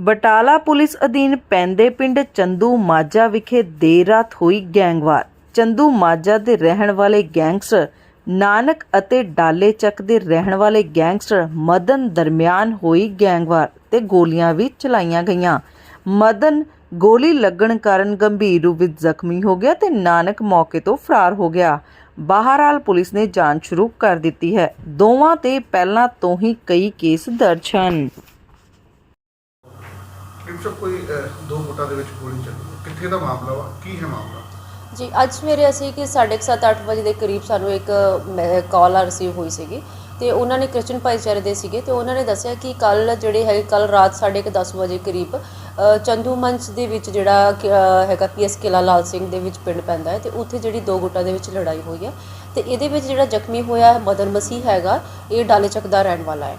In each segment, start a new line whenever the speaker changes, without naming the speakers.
Batala police ਅਧੀਨ ਪੈਂਦੇ ਪਿੰਡ ਚੰਦੂ ਮਾਜਾ ਵਿਖੇ ਦੇਰ ਰਾਤ ਹੋਈ ਗੈਂਗਵਾਰ। ਚੰਦੂ ਮਾਜਾ ਦੇ ਰਹਿਣ ਵਾਲੇ ਗੈਂਗਸਟਰ ਨਾਨਕ ਅਤੇ ਡਾਲੇ ਚੱਕ ਦੇ ਰਹਿਣ ਵਾਲੇ ਗੈਂਗਸਟਰ ਮਦਨ ਦਰਮਿਆਨ ਹੋਈ ਗੈਂਗਵਾਰ ਤੇ ਗੋਲੀਆਂ ਵੀ ਚਲਾਈਆਂ ਗਈਆਂ। ਮਦਨ ਗੋਲੀ ਲੱਗਣ ਕਾਰਨ ਗੰਭੀਰ ਰੂਪ ਵਿੱਚ ਜ਼ਖਮੀ ਹੋ ਗਿਆ ਤੇ ਨਾਨਕ ਮੌਕੇ ਤੋਂ ਫਰਾਰ ਹੋ ਗਿਆ। ਬਹਰਾਲ ਪੁਲਿਸ ਨੇ ਜਾਂਚ ਸ਼ੁਰੂ ਕਰ ਦਿੱਤੀ ਹੈ। ਦੋਵਾਂ ਤੇ ਪਹਿਲਾਂ ਤੋਂ ਹੀ ਕਈ ਕੇਸ ਦਰਜ ਹਨ।
ਟਿਪਸ ਕੋਈ ਦੋ ਫੁੱਟਾਂ ਦੇ ਵਿੱਚ ਗੋਲੀ ਚੱਲੀ। ਕਿੱਥੇ ਦਾ ਮਾਮਲਾ ਵਾ? ਕੀ ਹੈ ਮਾਮਲਾ?
ਜੀ ਅੱਜ ਸਵੇਰੇ ਅਸੀਂ ਕਿ 7:30 ਅੱਠ ਵਜੇ ਦੇ ਕਰੀਬ ਸਾਨੂੰ ਇੱਕ ਕਾਲ ਆ ਰਿਸੀਵ ਹੋਈ ਸੀਗੀ। ਤੇ ਉਹਨਾਂ ਨੇ ਕ੍ਰਿਸਚਨ ਭਾਈਚਾਰੇ ਦੇ ਸੀਗੇ ਤੇ ਉਹਨਾਂ ਨੇ ਦੱਸਿਆ ਕਿ ਕੱਲ ਜਿਹੜੇ ਹੈ ਕੱਲ ਰਾਤ 10:30 ਵਜੇ ਕਰੀਬ ਅ, ਚੰਦੂ ਮੰਚ ਦੇ ਵਿੱਚ ਜਿਹੜਾ ਕਿ, ਅ, ਹੈਗਾ ਪੀਐਸ ਕਿਲਾ ਲਾਲ ਸਿੰਘ ਦੇ ਵਿੱਚ ਪਿੰਡ ਪੈਂਦਾ ਹੈ ਤੇ ਉੱਥੇ ਜਿਹੜੀ ਦੋ ਗੁੱਟਾਂ ਦੇ ਵਿੱਚ ਲੜਾਈ ਹੋਈ ਹੈ। ਤੇ ਇਹਦੇ ਵਿੱਚ ਜਿਹੜਾ ਜ਼ਖਮੀ ਹੋਇਆ ਹੈ ਮਦਨ ਮਸੀਹ ਹੈਗਾ ਇਹ ਡਾਲੇ ਚੱਕ ਦਾ ਰਹਿਣ ਵਾਲਾ ਹੈ।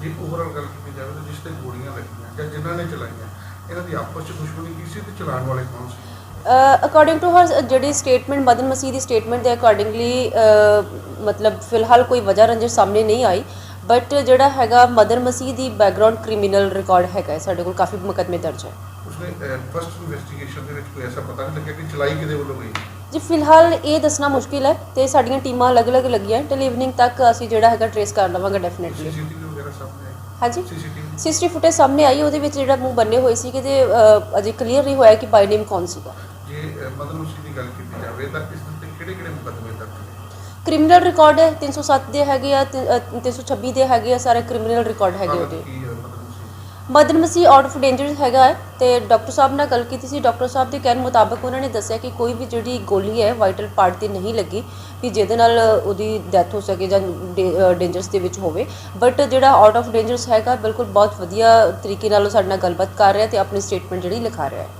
ਜੇ ਓਵਰਆਲ ਗੱਲ ਕੀਤੀ ਜਾਵੇ ਤਾਂ ਜਿਸ ਤੇ ਗੋਲੀਆਂ ਲੱਗੀਆਂ ਜਾਂ ਜਿਨ੍ਹਾਂ ਨੇ ਚਲਾਈਆਂ ਇਹਨਾਂ ਦੀ ਆਪਸ ਵਿੱਚ ਦੁਸ਼ਮਣੀ ਕੀ ਸੀ ਤੇ ਚਲਾਉਣ ਵਾਲੇ ਕੌਣ ਸੀ?
ਅਕੋਰਡਿੰਗ ਟੂ ਹਰ ਜਿਹੜੀ ਸਟੇਟਮੈਂਟ ਮਦਨ ਮਸੀਹ ਦੀ ਸਟੇਟਮੈਂਟ ਦੇ ਅਕੋਰਡਿੰਗਲੀ ਮਤਲਬ ਫਿਲਹਾਲ ਕੋਈ ਵਜ੍ਹਾ ਰੰਜਿਸ਼ ਸਾਹਮਣੇ ਨਹੀਂ ਆਈ ਬਟ ਜਿਹੜਾ ਹੈਗਾ ਮਦਨ ਮਸੀਹ ਦੀ ਬੈਕਗ੍ਰਾਉਂਡ ਕ੍ਰਿਮੀਨਲ ਰਿਕਾਰਡ ਹੈਗਾ ਹੈ, ਸਾਡੇ ਕੋਲ ਕਾਫੀ ਮੁਕੱਦਮੇ ਦਰਜ ਹੈ।
ਉਸਨੇ ਫਸਟ ਇਨਵੈਸਟੀਗੇਸ਼ਨ ਦੇ ਵਿੱਚ ਕੋਈ ਐਸਾ ਪਤਾ ਨਹੀਂ ਲੱਗਿਆ ਕਿ ਚਲਾਈ ਕਿਹਦੇ ਵੱਲੋਂ ਗਈ
ਜੀ ਫਿਲਹਾਲ ਇਹ ਦੱਸਣਾ ਮੁਸ਼ਕਿਲ ਹੈ ਤੇ ਸਾਡੀਆਂ ਟੀਮਾਂ ਅਲੱਗ-ਅਲੱਗ ਲੱਗੀਆਂ ਟਿਲ ਇਵਨਿੰਗ ਤੱਕ ਅਸੀਂ ਜਿਹੜਾ ਹੈਗਾ ਟ੍ਰੇਸ ਕਰ ਲਵਾਂਗੇ ਡੈਫੀਨਿਟਲੀ
ਸੀਸੀਟੀਵੀ ਵਗੈਰਾ ਸਾਹਮਣੇ ਆਈ
ਹਾਂਜੀ।
ਸੀਸੀਟੀਵੀ।
ਫੁਟੇਜ ਸਾਹਮਣੇ ਆਈ ਉਹਦੇ ਵਿੱਚ ਜਿਹੜਾ ਮੂੰਹ ਬੰਨੇ ਹੋਏ ਸੀ ਕਿ ਤੇ ਅ, ਅਜੇ ਕਲੀਅਰ ਨਹੀਂ ਹੋਇਆ ਕਿ ਬਾਈ ਨੇਮ ਕੌਣ ਸੀਗਾ।
ਜੇ ਅਹ, ਮਦਨ ਮਸੀਹ ਦੀ ਗੱਲ ਕੀਤੀ ਜਾਵੇ ਤਾਂ ਇਸ ਦੇ ਉੱਤੇ ਕਿਹੜੇ ਕਿਹੜੇ ਮੁਕੱਦਮੇ ਦਰਜ ਨੇ?
ਕ੍ਰਿਮੀਨਲ ਰਿਕਾਰਡ ਹੈ 307 ਦੇ ਹੈਗੇ ਆ ਤੇ, ਅ, 326 ਦੇ ਹੈਗੇ ਆ ਸਾਰੇ ਕ੍ਰਿਮੀਨਲ ਰਿਕਾਰਡ ਹੈਗੇ ਉਹਦੇ। Madan Masih out of danger ਹੈਗਾ ਹੈ ਤੇ ਡਾਕਟਰ ਸਾਹਿਬ ਨਾਲ ਗੱਲ ਕੀਤੀ ਸੀ। ਡਾਕਟਰ ਸਾਹਿਬ ਦੇ ਕਹਿਣ ਮੁਤਾਬਕ ਉਹਨਾਂ ਨੇ ਦੱਸਿਆ ਕਿ ਕੋਈ ਵੀ ਜਿਹੜੀ ਗੋਲੀ ਹੈ ਵਾਈਟਲ ਪਾਰਟ ਤੇ ਨਹੀਂ ਲੱਗੀ, ਕਿ ਜਿਹਦੇ ਨਾਲ ਉਹਦੀ ਡੈਥ ਹੋ ਸਕੇ ਜਾਂ ਡੇਂਜਰਸ ਦੇ ਵਿੱਚ ਹੋਵੇ। ਬਟ ਜਿਹੜਾ ਆਊਟ ਆਫ ਡੇਂਜਰਸ ਹੈਗਾ, ਬਿਲਕੁਲ ਬਹੁਤ ਵਧੀਆ ਤਰੀਕੇ ਨਾਲ ਉਹ ਸਾਡੇ ਨਾਲ ਗੱਲਬਾਤ ਕਰ ਰਿਹਾ ਤੇ ਆਪਣੀ ਸਟੇਟਮੈਂਟ ਜਿਹੜੀ ਲਿਖਾ ਰਿਹਾ ਹੈ।